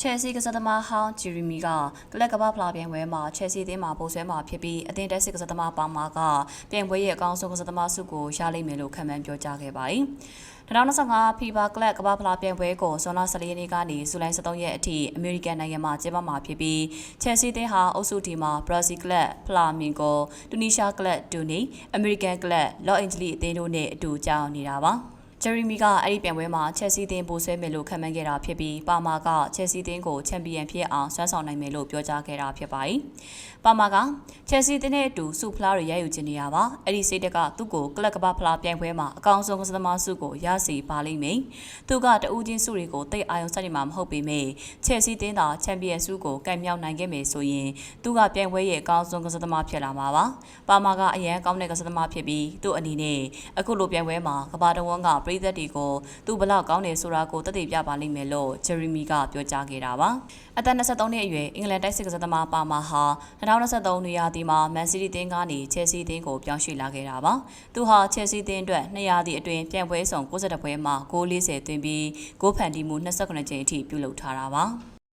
ချယ်ဆီကစားသမားဟောင်းဂျီရီမီကကလပ်ကမ္ဘာဖလားပြိုင်ပွဲမှာချယ်ဆီအသင်းမှာပိုဆွဲမှာဖြစ်ပြီးအသင်းတက်စစ်ကစားသမားပါမာကပြိုင်ပွဲရဲ့အကောင်းဆုံးကစားသမားဆုကိုရလိမ့်မယ်လို့ခန့်မှန်းပြောကြားခဲ့ပါတယ်။2025 FIFA ကလပ်ကမ္ဘာဖလားပြိုင်ပွဲကိုဇွန်လ14ရက်နေ့ကနေဇူလိုင်23ရက်အထိအမေရိကန်နိုင်ငံမှာကျင်းပမှာဖြစ်ပြီးချယ်ဆီအသင်းဟာအုပ်စုဒီမှာဘရာဇီးကလပ်ဖလာမင်ဂိုတူနီးရှားကလပ်ဒူနီအမေရိကန်ကလပ်လော့အန်ဂျလီအသင်းတို့နဲ့အတူကြောင်းနေတာပါ။ ဂျယ်ရီမီကအဲ့ဒီပြိုင်ပွဲမှာချက်စီတင်းပိုဆွဲမယ်လို့ခန့်မှန်းခဲ့တာဖြစ်ပြီးပါမာကချက်စီတင်းကိုချန်ပီယံဖြစ်အောင်ဆွမ်းဆောင်နိုင်မယ်လို့ပြောကြားခဲ့တာဖြစ်ပါတယ်။ပါမာကချက်စီတင်းနဲ့အတူစုဖလားတွေရယူချင်နေရပါ။အဲ့ဒီစိတ်တက်ကသူ့ကိုကလပ်ကပဖလားပြိုင်ပွဲမှာအကောင်းဆုံးကစားသမားစုကိုရစီပါလိမ့်မယ်။သူကတဦးချင်းစုတွေကိုတိတ်အာရုံစိုက်နေမှာမဟုတ်ပေမဲ့ချက်စီတင်းသာချန်ပီယံစုကိုကင်မြောက်နိုင်ခဲ့မယ်ဆိုရင်သူကပြိုင်ပွဲရဲ့အကောင်းဆုံးကစားသမားဖြစ်လာမှာပါ။ပါမာကအရန်ကောင်းတဲ့ကစားသမားဖြစ်ပြီးသူ့အနေနဲ့အခုလိုပြိုင်ပွဲမှာကဘာတဝန်းကပရိသတ်တွေကိုသူဘလောက်ကောင်းတယ်ဆိုတာကိုသက်သေပြပါလိမ့်မယ်လို့ဂျယ်ရီမီကပြောကြားခဲ့တာပါ။အသက်23နှစ်အရွယ်အင်္ဂလန်တိုက်စစ်ကစားသမားပါမာဟာ2023နွေရာသီမှာမန်စီးတီးတင်းကနေချယ်ဆီတင်းကိုပြောင်းရွှေ့လာခဲ့တာပါ။သူဟာချယ်ဆီတင်းအတွက်2ရာသီအတွင်းပြန်ပွဲဆောင်62ပွဲမှာဂိုး40သွင်းပြီးဂိုးဖန်တီးမှု29ကြိမ်အထိပြုလုပ်ထားတာပါ။